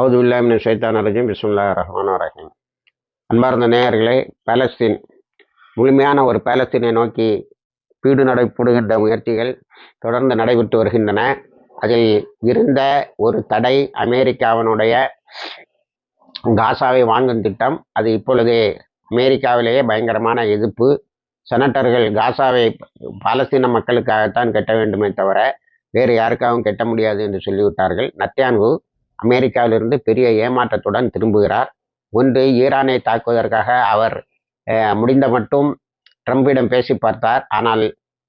அவுது இல்லாமின் சைத்தான் ரஜீம். பிஸ்முல்லா ரஹ்மான் ரஹீம். அன்பார்ந்த நேயர்களே பாலஸ்தீன் முழுமையான ஒரு பாலஸ்தீனை நோக்கி பீடு நடைபெறுகின்ற முயற்சிகள் தொடர்ந்து நடைபெற்று வருகின்றன. அதில் இருந்த ஒரு தடை அமெரிக்காவினுடைய காசாவை வாங்கும் திட்டம் அது இப்பொழுது அமெரிக்காவிலேயே பயங்கரமான எதிர்ப்பு. செனட்டர்கள் காசாவை பாலஸ்தீன மக்களுக்காகத்தான் கட்ட வேண்டுமே தவிர வேறு யாருக்காகவும் கட்ட முடியாது என்று சொல்லிவிட்டார்கள். நத்தியான்கு அமெரிக்காவிலிருந்து பெரிய ஏமாற்றத்துடன் திரும்புகிறார். ஒன்று ஈரானை தாக்குவதற்காக அவர் முடிந்த மட்டும் ட்ரம்பிடம் பேசி பார்த்தார். ஆனால்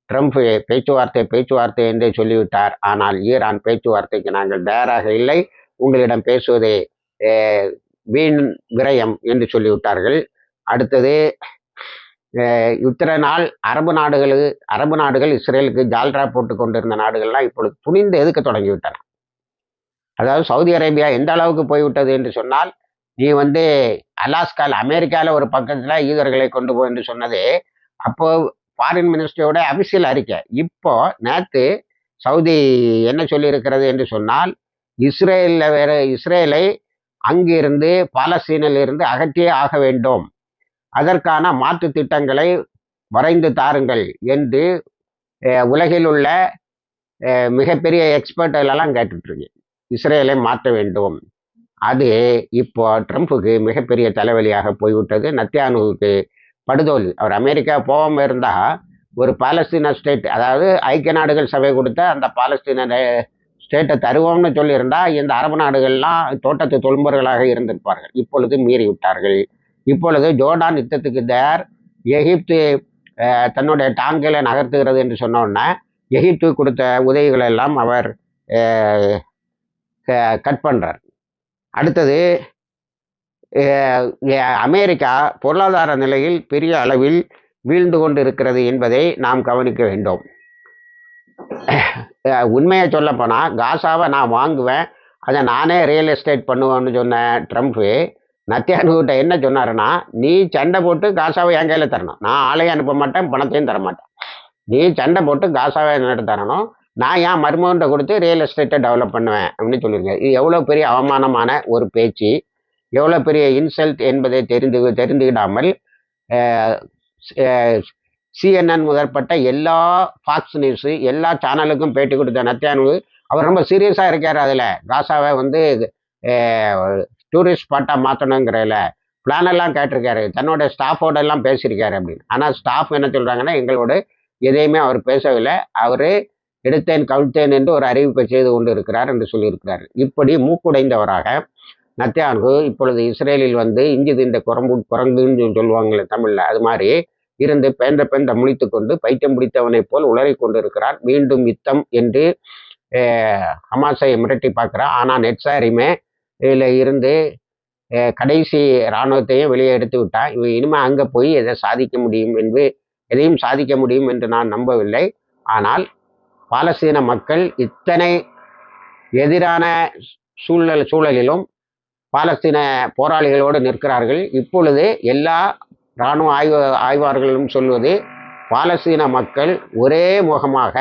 ட்ரம்ப் பேச்சுவார்த்தை பேச்சுவார்த்தை என்றே சொல்லிவிட்டார். ஆனால் ஈரான் பேச்சுவார்த்தைக்கு நாங்கள் தயாராக இல்லை. உங்களிடம் பேசுவதே வீண் விரயம் என்று சொல்லிவிட்டார்கள். அடுத்தது இத்தனை நாள் அரபு நாடுகள் அரபு நாடுகள் இஸ்ரேலுக்கு ஜால்ரா போட்டு கொண்டிருந்த நாடுகள்லாம் இப்பொழுது துணிந்து எதுக்க தொடங்கிவிட்டன. அதாவது சவுதி அரேபியா எந்த அளவுக்கு போய்விட்டது என்று சொன்னால் நீ வந்து அலாஸ்கால் அமெரிக்காவில் ஒரு பக்கத்தில் யூதர்களை கொண்டு போ என்று சொன்னது அப்போ ஃபாரின் மினிஸ்ட்ரியோட அபிஷியல் அறிக்கை. இப்போ நேற்று சவுதி என்ன சொல்லியிருக்கிறது என்று சொன்னால் இஸ்ரேலில் வேற இஸ்ரேலை அங்கிருந்து பாலஸ்தீனிலிருந்து அகற்றியே ஆக வேண்டும். அதற்கான மாற்று திட்டங்களை வரைந்து தாருங்கள் என்று உலகில் உள்ள மிகப்பெரிய எக்ஸ்பர்ட்களெல்லாம் கேட்டுட்ருக்கேன் இஸ்ரேலை மாற்ற வேண்டும். அது இப்போ ட்ரம்ப்புக்கு மிகப்பெரிய தலைவலியாக போய்விட்டது. நத்தியானுவுக்கு படுதோல். அவர் அமெரிக்கா போகாமல் இருந்தால் ஒரு பாலஸ்தீன ஸ்டேட் அதாவது ஐக்கிய நாடுகள் சபை கொடுத்த அந்த பாலஸ்தீன ஸ்டேட்டை தருவோம்னு சொல்லியிருந்தா இந்த அரபு நாடுகள்லாம் தோட்டத்து தொல்பர்களாக இருந்திருப்பார்கள். இப்பொழுது மீறி விட்டார்கள் இப்பொழுது ஜோர்டான் யுத்தத்துக்கு தயார். எகிப்து தன்னுடைய டாங்கில நகர்த்துகிறது என்று சொன்னோன்னே எகிப்து கொடுத்த உதவிகளெல்லாம் அவர் கட் பண்ணுறார் அடுத்தது அமெரிக்கா பொருளாதார நிலையில் பெரிய அளவில் வீழ்ந்து கொண்டு இருக்கிறது என்பதை நாம் கவனிக்க வேண்டும். உண்மையை சொல்லப்போனால் காசாவை நான் வாங்குவேன். அதை நானே ரியல் எஸ்டேட் பண்ணுவேன்னு சொன்ன ட்ரம்ப்பு நத்தியானுகிட்ட என்ன சொன்னாருன்னா நீ சண்டை போட்டு காசாவை என் கையில் தரணும். நான் ஆளையும் அனுப்ப மாட்டேன் பணத்தையும் தர மாட்டேன் நீ சண்டை போட்டு காசாவை என்னட்டு தரணும். நான் ஏன் மருமகன்ட்ட கொடுத்து ரியல் எஸ்டேட்டை டெவலப் பண்ணுவேன் அப்படின்னு சொல்லியிருக்கேன் இது எவ்வளோ பெரிய அவமானமான ஒரு பேச்சு. எவ்வளோ பெரிய இன்சல்ட் என்பதை தெரிந்து தெரிந்துவிடாமல் சிஎன்என் முதற்பட்ட எல்லா ஃபாக்ஸ் நியூஸு எல்லா சேனலுக்கும் பேட்டி கொடுத்த நத்தியானு அவர் ரொம்ப சீரியஸாக இருக்கார் அதில். காசாவை வந்து டூரிஸ்ட் ஸ்பாட்டாக மாற்றணுங்கிறதுல பிளானெல்லாம் கேட்டிருக்காரு. தன்னோட ஸ்டாஃபோட எல்லாம் பேசியிருக்காரு அப்படின்னு. ஆனால் ஸ்டாஃப் என்ன சொல்கிறாங்கன்னா எங்களோட எதையுமே அவர் பேசவில்லை. அவர் எடுத்தேன் கவிழ்த்தேன் என்று ஒரு அறிவிப்பை செய்து கொண்டு இருக்கிறார் என்று சொல்லியிருக்கிறார். இப்படி மூக்குடைந்தவராக நத்தியான்கு இப்பொழுது இஸ்ரேலில் வந்து இஞ்சி திண்ட குரம்பு குரங்குன்னு சொல்லுவாங்களே தமிழில் அது மாதிரி இருந்து பேந்த பேந்த முழித்து கொண்டு பைத்தியம் பிடித்தவனைப் போல் உளறி கொண்டிருக்கிறார். மீண்டும் யுத்தம் என்று ஹமாஸை மிரட்டி பார்க்குறான் ஆனால் நெட்சாரிமே இதில் இருந்து கடைசி இராணுவத்தையும் வெளியே எடுத்து விட்டான் இவன் இனிமேல் அங்கே போய் எதை சாதிக்க முடியும் என்று எதையும் சாதிக்க முடியும் என்று நான் நம்பவில்லை. ஆனால் பாலஸ்தீன மக்கள் இத்தனை எதிரான சூழல் சூழலிலும் பாலஸ்தீன போராளிகளோடு நிற்கிறார்கள். இப்பொழுது எல்லா இராணுவ ஆய்வு ஆய்வாளர்களும் சொல்வது பாலஸ்தீன மக்கள் ஒரே முகமாக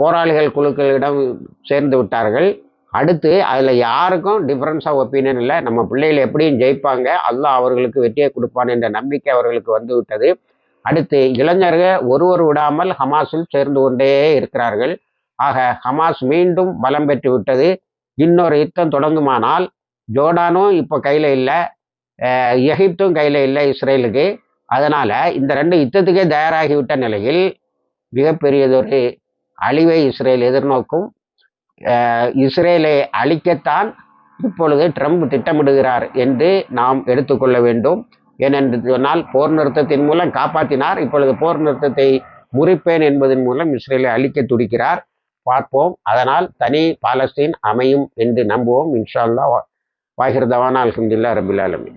போராளிகள் குழுக்களிடம் சேர்ந்து விட்டார்கள். அடுத்து அதில் யாருக்கும் டிஃப்ரென்ஸ் ஆஃப் ஒப்பீனியன் இல்லை. நம்ம பிள்ளைகள் எப்படியும் ஜெயிப்பாங்க. அல்லாஹ் அவர்களுக்கு வெற்றியை கொடுப்பான் என்ற நம்பிக்கை அவர்களுக்கு வந்துவிட்டது அடுத்து இளைஞர்கள் ஒருவர் விடாமல் ஹமாஸில் சேர்ந்து கொண்டே இருக்கிறார்கள். ஆக ஹமாஸ் மீண்டும் பலம் பெற்று விட்டது. இன்னொரு யுத்தம் தொடங்குமானால் ஜோர்டானும் இப்போ கையில் இல்லை எகிப்தும் கையில் இல்லை இஸ்ரேலுக்கு. அதனால் இந்த ரெண்டு யுத்தத்துக்கே தயாராகிவிட்ட நிலையில் மிகப்பெரியதொரு அழிவை இஸ்ரேல் எதிர்நோக்கும். இஸ்ரேலை அழிக்கத்தான் இப்பொழுது ட்ரம்ப் திட்டமிடுகிறார் என்று நாம் எடுத்துக்கொள்ள வேண்டும். ஏனென்று சொன்னால் போர் நிறுத்தத்தின் மூலம் காப்பாற்றினார். இப்பொழுது போர் நிறுத்தத்தை முறிப்பேன் என்பதன் மூலம் இஸ்ரேலை அழிக்க துடிக்கிறார். பார்ப்போம். அதனால் தனி பாலஸ்தீன் அமையும் என்று நம்புவோம். இன்ஷால்லா வாகிர்தவான் அல்ஹம்துல்லா ரபில்